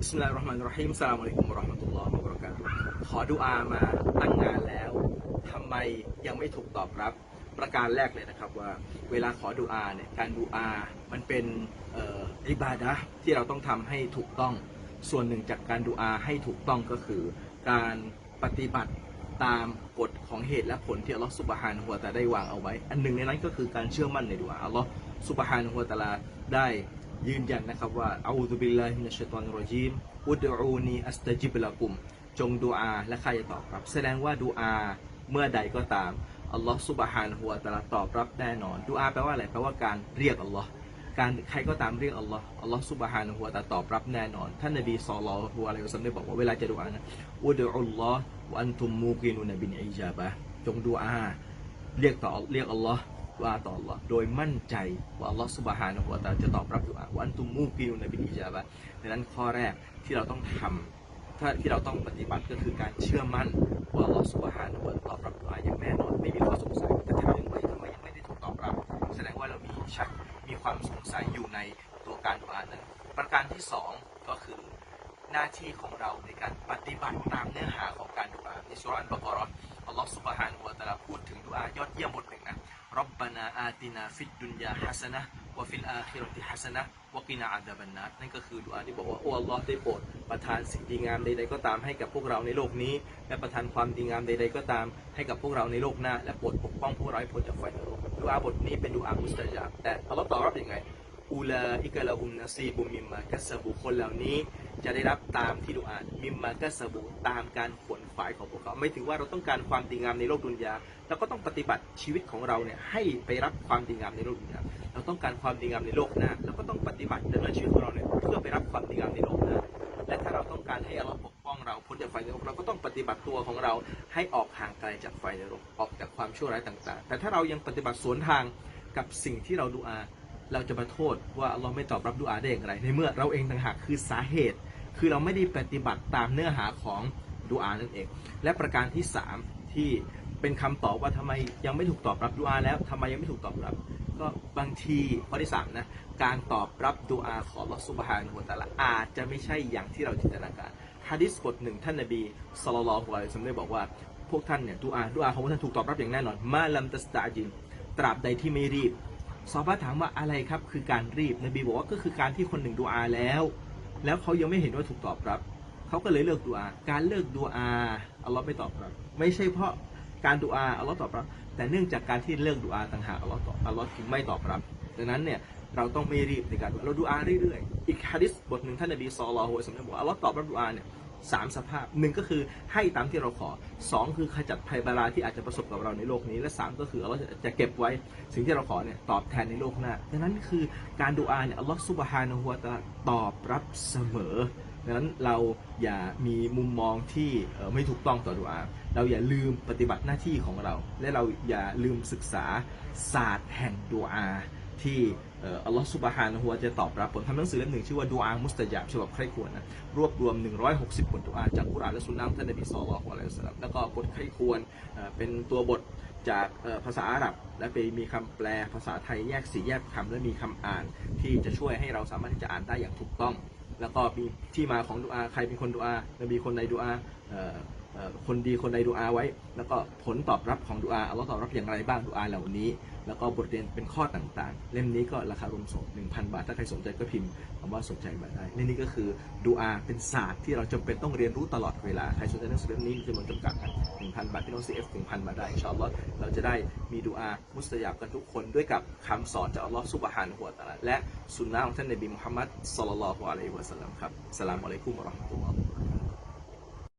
บิสมิลลาฮิรเราะห์มานิรเราะฮีมอัสสลามุอะลัยกุมวะเราะห์มะตุลลอฮ์วะบะเราะกาตุฮ์ขอดุอามาตั้งนานแล้วทำไมยังไม่ถูกตอบรับประการแรกเลยนะครับว่าเวลาขอดุอาเนี่ยการดุอามันเป็นเอ่ออิบาดะห์ที่เราต้องทำให้ถูกต้องส่วนหนึ่งจากการดุอาให้ถูกต้องก็คือ การปฏิบัติตามกฎของเหตุและผลที่อัลลอฮฺสุบฮานะฮูวตะอาได้วางเอาไว้ อันหนึ่งในนั้นก็คือการเชื่อมั่นในดุอาอัลลอฮฺสุบฮานะฮูวตะอาลาได้ ยืนยันนะครับว่าอูซุบิลลาฮิมินัชชัยฏอนรเราะญีมอุดอูนีอัสตะจิบละกุม จงดุอาและข้าจะตอบรับ แสดงว่าดุอาเมื่อใดก็ตามอัลลอฮฺสุบฮานะฮูวตะลาตอบรับแน่นอนดุอาแปลว่าอะไรแปลว่าการเรียกอัลลอฮ์การใครก็ตามเรียกอัลลอฮ์อัลลอฮ์ซุบฮานะฮูวตะลาตอบรับแน่นอน ท่านนบีศ็อลลัลลอฮุอะลัยฮิวะซัลลัมได้บอกว่าเวลาจะดุอานะอุดอุลลอฮ์วันตุมมูกินุนบินอิจาบะจงดุอาเรียกต่อเรียกอัลลอฮ์ ว่าต่ออัลอโดยมั่นใจว่าลอฮ์ซุบฮานะฮูวตาจะตอบรับดุอาวะอันตุมมูกินุนบิอิจาบะดังนั้นข้อแรกที่เราต้องทำถ้าที่เราต้องปฏิบัติก็คือการเชื่อมั่นว่าลอฮ์ซุบฮานะฮูวะตอาตอบรับดุอาอย่างแน่นอนไม่มีข้อสงสัยแต่ถามว่าทำไมยังไม่ได้ถูกตอบรับ แสดงว่าเรามีชักมีความสงสัยอยู่ในตัวการดุอานั้นประการที่สองก็คือหน้าที่ของเราในการปฏิบัติตามเนื้อหาของการดุอาในสุรอันบากรอ อาตินาฟิดดุนยาฮัสนะวะฟิลอาคิรติฮัสนะวะกินาอาดาบันนัสนั่นก็คือดุอาที่บอกว่าโอ้อัลลอฮ์ได้โปรดประทานสิ่งดีงามใดๆก็ตามให้กับพวกเราในโลกนี้ และประทานความดีงามใดๆก็ตามให้กับพวกเราในโลกหน้า และโปรดปกป้องพวกเราให้พ้นจากไฟนรกดุอาบทนี้เป็นดุอามุสตะยาบแต่อัลลอฮ์ตอบรับยังไง อูลาอิกะละฮุมนาซีบุมิมมากัสบุคนเหล่านี้จะได้รับตามที่ดุอามิมมากัสบุตามการขวนขวายของพวกเขา ไม่ถึงว่าเราต้องการความดีงามในโลกดุนยาเราก็ต้องปฏิบัติชีวิตของเราเนี่ยให้ไปรับความดีงามในโลกดุนยาเราต้องการความดีงามในโลกหน้าเราก็ต้องปฏิบัติดำเนินชีวิตของเราเนี่ยเพื่อไปรับความดีงามในโลกหน้าและถ้าเราต้องการให้อัลลอฮ์ปกป้องเราพ้นจากไฟนรกเราก็ต้องปฏิบัติตัวของเราให้ออกห่างไกลจากไฟนรกออกจากความชั่วร้ายต่าง ๆ แต่ถ้าเรายังปฏิบัติสวนทางกับสิ่งที่เราดูอา เราจะมาโทษว่าอัลลอฮ์ไม่ตอบรับดุอาได้อย่างไร ในเมื่อเราเองต่างหากคือสาเหตุ คือเราไม่ได้ปฏิบัติตามเนื้อหาของดุอานั่นเอง และประการที่ 3 ที่เป็นคำตอบว่าทำไมยังไม่ถูกตอบรับดุอาแล้วทำไมยังไม่ถูกตอบรับ ก็บางทีข้อที่สามนะการตอบรับดุอาของลอฮ์ซุบฮานะฮูวตะลาอาจจะไม่ใช่อย่างที่เราจินตนาการฮะดิษบทหนึ่งท่านนบีศ็อลลัลลอฮุอะลัยฮิวะซัลได้บอกว่าพวกท่านเนี่ยดุอาดุอาของพวกท่านถูกตอบรับอย่างแน่นอน มาลัมตัสตาจินตราบใดที่ไม่รีบ ซอฮาบะห์ถามว่าอะไรครับคือการรีบนบีบอกว่าก็คือการที่คนหนึ่งดูอาแล้ว แล้วเขายังไม่เห็นว่าถูกตอบรับเขาก็เลยเลิกดูอา การเลิกดูอาอัลลอฮ์ไม่ตอบรับไม่ใช่เพราะการดูอาอัลลอฮ์ตอบรับ แต่เนื่องจากการที่เลิกดูอาต่างหากอัลลอฮ์ตอบอัลลอฮ์จึงไม่ตอบรับดังนั้นเนี่ยเราต้องไม่รีบในการเราดูอาเรื่อยๆอีกฮะดิษบทหนึ่งท่านนบีศ็อลลัลลอฮุอะลัยฮิวะซัลลัมบอกอัลลอฮ์ตอบรับดูอาเนี่ย สามสภาพหนึ่งก็คือให้ตามที่เราขอสองคือขจัดภัยบาราที่อาจจะประสบกับเราในโลกนี้ และสามก็คืออัลลอฮ์จะเก็บไว้สิ่งที่เราขอเนี่ยตอบแทนในโลกหน้าดังนั้นคือการดูอาเนี่ยอัลลอฮ์ซุบฮานะฮูวตะอาตอบรับเสมอดังนั้นเราอย่ามีมุมมองที่ไม่ถูกต้องต่อดุอา เราอย่าลืมปฏิบัติหน้าที่ของเรา และเราอย่าลืมศึกษาศาสตร์แห่งดุอา ที่อัลลอฮฺสุบฮานะฮูวะจะตอบรับผมทำหนังสือเล่มหนึ่งชื่อว่าดูอามุสตะญาบฉบับใครควรนะรวบรวม 160 บทดุอาจากกุรอานและสุนนะของท่านนบีศ็อลลัลลอฮุอะลัยฮิวะซัลลัมแล้วก็บทใครควรเป็นตัวบทจากภาษาอาหรับ และไปมีคำแปลภาษาไทยแยกสีแยกคำและมีคำอ่าน ที่จะช่วยให้เราสามารถที่จะอ่านได้อย่างถูกต้อง แล้วก็มีที่มาของดุอาใครเป็นคนดุอานบีคนใดดุอา คนดีคนใดดุอาไว้ แล้วก็ผลตอบรับของดุอาอัลลอฮ์ตอบรับอย่างไรบ้างดุอาเหล่านี้ แล้วก็บทเรียนเป็นข้อต่างๆ เล่มนี้ก็ราคารวมส่ง1,000 บาท ถ้าใครสนใจก็พิมพ์คำว่าสนใจมาได้เล่นี้ก็คือดุอาเป็นศาสตร์ที่เราจำเป็นต้องเรียนรู้ตลอดเวลา ใครสนใจหนังสือเล่มนี้มีจำนวนจำกัดนะ1,000 บาทพี่น้อง CF 1,000มาได้อินชาอัลลอฮ์เราจะได้มีดุอามุสตยาบกันทุกคนด้วยกับคำสอนจากอัลลอฮ์ซุบฮานะฮูวตะลาและสุนนะของท่านนบีมุฮัมมัดศ็อลลัลลอฮุอะลัยฮิวะซัลลัมครับสลามอะลัยกุมวะราะห์มะตุลลอฮ์